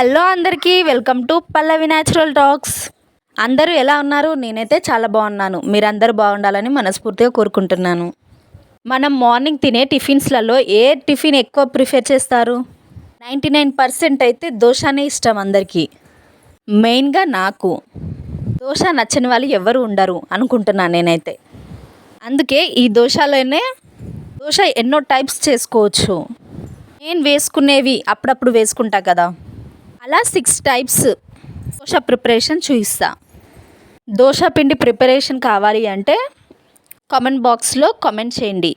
Hello అందరికీ welcome to Pallavi natural talks. అందరూ ఎలా ఉన్నారు? నేనైతే చాలా బాగున్నాను. మీరందరూ బాగుండాలని మనస్ఫూర్తిగా కోరుకుంటున్నాను. మనం మార్నింగ్ తినే టిఫిన్స్లలో ఏ టిఫిన్ ఎక్కువ ప్రిఫర్ చేస్తారు? నైంటీ నైన్ పర్సెంట్ అయితే దోశనే ఇష్టం అందరికీ. మెయిన్గా నాకు. దోశ నచ్చని వాళ్ళు ఎవరు ఉండరు అనుకుంటున్నాను నేనైతే. అందుకే ఈ దోశలోనే దోశ ఎన్నో టైప్స్ చేసుకోవచ్చు. నేను వేసుకునేవి అప్పుడప్పుడు వేసుకుంటా కదా. అలా సిక్స్ టైప్స్ దోశ ప్రిపరేషన్ చూపిస్తా దోశ పిండి ప్రిపరేషన్ కావాలి అంటే కామెంట్ బాక్స్లో కామెంట్ చేయండి.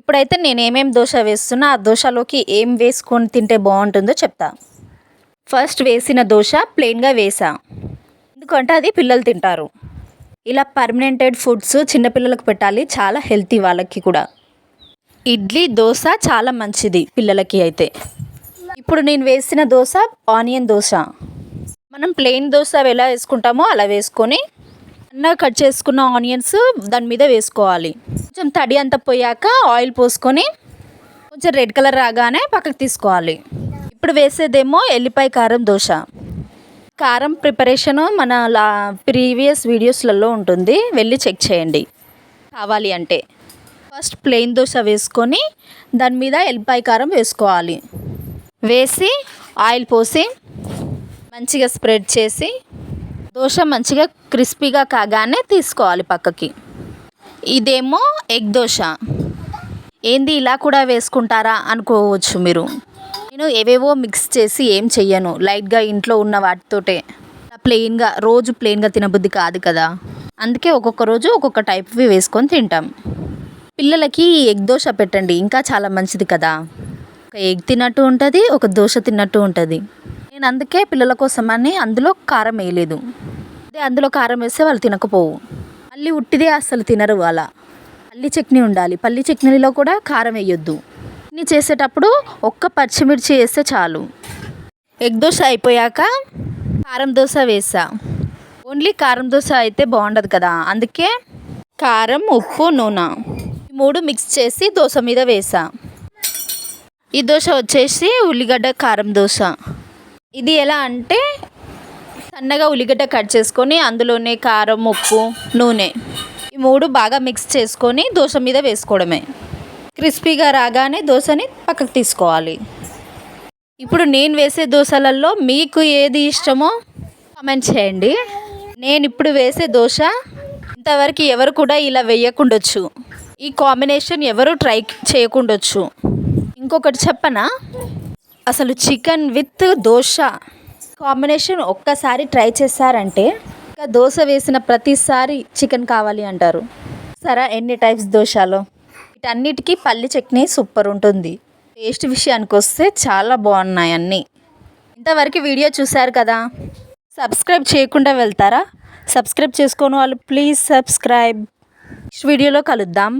ఇప్పుడైతే నేను ఏమేమి దోశ వేస్తున్నా ఆ దోశలోకి ఏం వేసుకొని తింటే బాగుంటుందో చెప్తా. ఫస్ట్ వేసిన దోశ ప్లెయిన్గా వేసా. ఎందుకంటే అది పిల్లలు తింటారు. ఇలా పర్మనెంటెడ్ ఫుడ్స్ చిన్నపిల్లలకు పెట్టాలి చాలా హెల్తీ వాళ్ళకి కూడా. ఇడ్లీ దోశ చాలా మంచిది పిల్లలకి అయితే. ఇప్పుడు నేను వేసిన దోశ ఆనియన్ దోశ. మనం ప్లెయిన్ దోశ ఎలా వేసుకుంటామో అలా వేసుకొని అన్న కట్ చేసుకున్న ఆనియన్స్ దాని మీద వేసుకోవాలి. కొంచెం తడి అంతా పోయాక ఆయిల్ పోసుకొని కొంచెం రెడ్ కలర్ రాగానే పక్కకు తీసుకోవాలి. ఇప్పుడు వేసేదేమో ఎల్లిపాయ కారం దోశ. కారం ప్రిపరేషన్ మన లా ప్రీవియస్ వీడియోస్లలో ఉంటుంది. వెళ్ళి చెక్ చేయండి. కావాలి అంటే. ఫస్ట్ ప్లెయిన్ దోశ వేసుకొని దాని మీద ఎల్లిపాయ కారం వేసుకోవాలి. వేసి ఆయిల్ పోసి మంచిగా స్ప్రెడ్ చేసి దోశ మంచిగా క్రిస్పీగా కాగానే తీసుకోవాలి పక్కకి. ఇదేమో ఎగ్ దోశ. ఏంది ఇలా కూడా వేసుకుంటారా అనుకోవచ్చు మీరు. నేను ఏవేవో మిక్స్ చేసి ఏం చెయ్యను. లైట్గా ఇంట్లో ఉన్న వాటితోటే. ప్లెయిన్గా రోజు ప్లెయిన్గా తినబుద్ధి కాదు కదా. అందుకే ఒక్కొక్క రోజు ఒక్కొక్క టైప్వి వేసుకొని తింటాం. పిల్లలకి ఎగ్ దోశ పెట్టండి. ఇంకా చాలా మంచిది కదా. ఒక ఎగ్ తిన్నట్టు ఉంటుంది ఒక దోశ తిన్నట్టు ఉంటుంది. నేను అందుకే పిల్లల కోసం అని అందులో కారం వేయలేదు. అదే అందులో కారం వేస్తే వాళ్ళు తినకపోవు. మళ్ళీ ఉట్టిదే అస్సలు తినరు అలా. పల్లి చట్నీ ఉండాలి. పల్లి చట్నీలో కూడా కారం వేయొద్దు. చట్నీ చేసేటప్పుడు ఒక్క పచ్చిమిర్చి వేస్తే చాలు. ఎగ్ దోశ అయిపోయాక కారం దోశ వేసా. ఓన్లీ కారం దోశ అయితే బాగుండదు కదా. అందుకే కారం ఉప్పు నూనె ఈ మూడు మిక్స్ చేసి దోశ మీద వేసా. ఈ దోశ వచ్చేసి ఉల్లిగడ్డ కారం దోశ. ఇది ఎలా అంటే సన్నగా ఉల్లిగడ్డ కట్ చేసుకొని అందులోనే కారం ఉప్పు నూనె ఈ మూడు బాగా మిక్స్ చేసుకొని దోశ మీద వేసుకోవడమే. క్రిస్పీగా రాగానే దోశని పక్కకు తీసుకోవాలి. ఇప్పుడు నేను వేసే దోశలలో మీకు ఏది ఇష్టమో కామెంట్ చేయండి. నేను ఇప్పుడు వేసే దోశ ఇంతవరకు ఎవరు కూడా ఇలా వేయకుండొచ్చు. ఈ కాంబినేషన్ ఎవరు ట్రై చేయకుండొచ్చు. ఇంకొకటి చెప్పనా? అసలు చికెన్ విత్ దోశ కాంబినేషన్ ఒక్కసారి ట్రై చేశారంటే ఇంకా దోశ వేసిన ప్రతిసారి చికెన్ కావాలి అంటారు. సరే ఎన్ని టైప్స్ దోశలో? వీటన్నిటికీ పల్లి చట్నీ సూపర్ ఉంటుంది. టేస్ట్ విషయానికి వస్తే చాలా బాగున్నాయి అన్నీ. ఇంతవరకు వీడియో చూశారు కదా? సబ్స్క్రైబ్ చేయకుండా వెళ్తారా? సబ్స్క్రైబ్ చేసుకోని వాళ్ళు ప్లీజ్ సబ్స్క్రైబ్. నెక్స్ట్ వీడియోలో కలుద్దాం.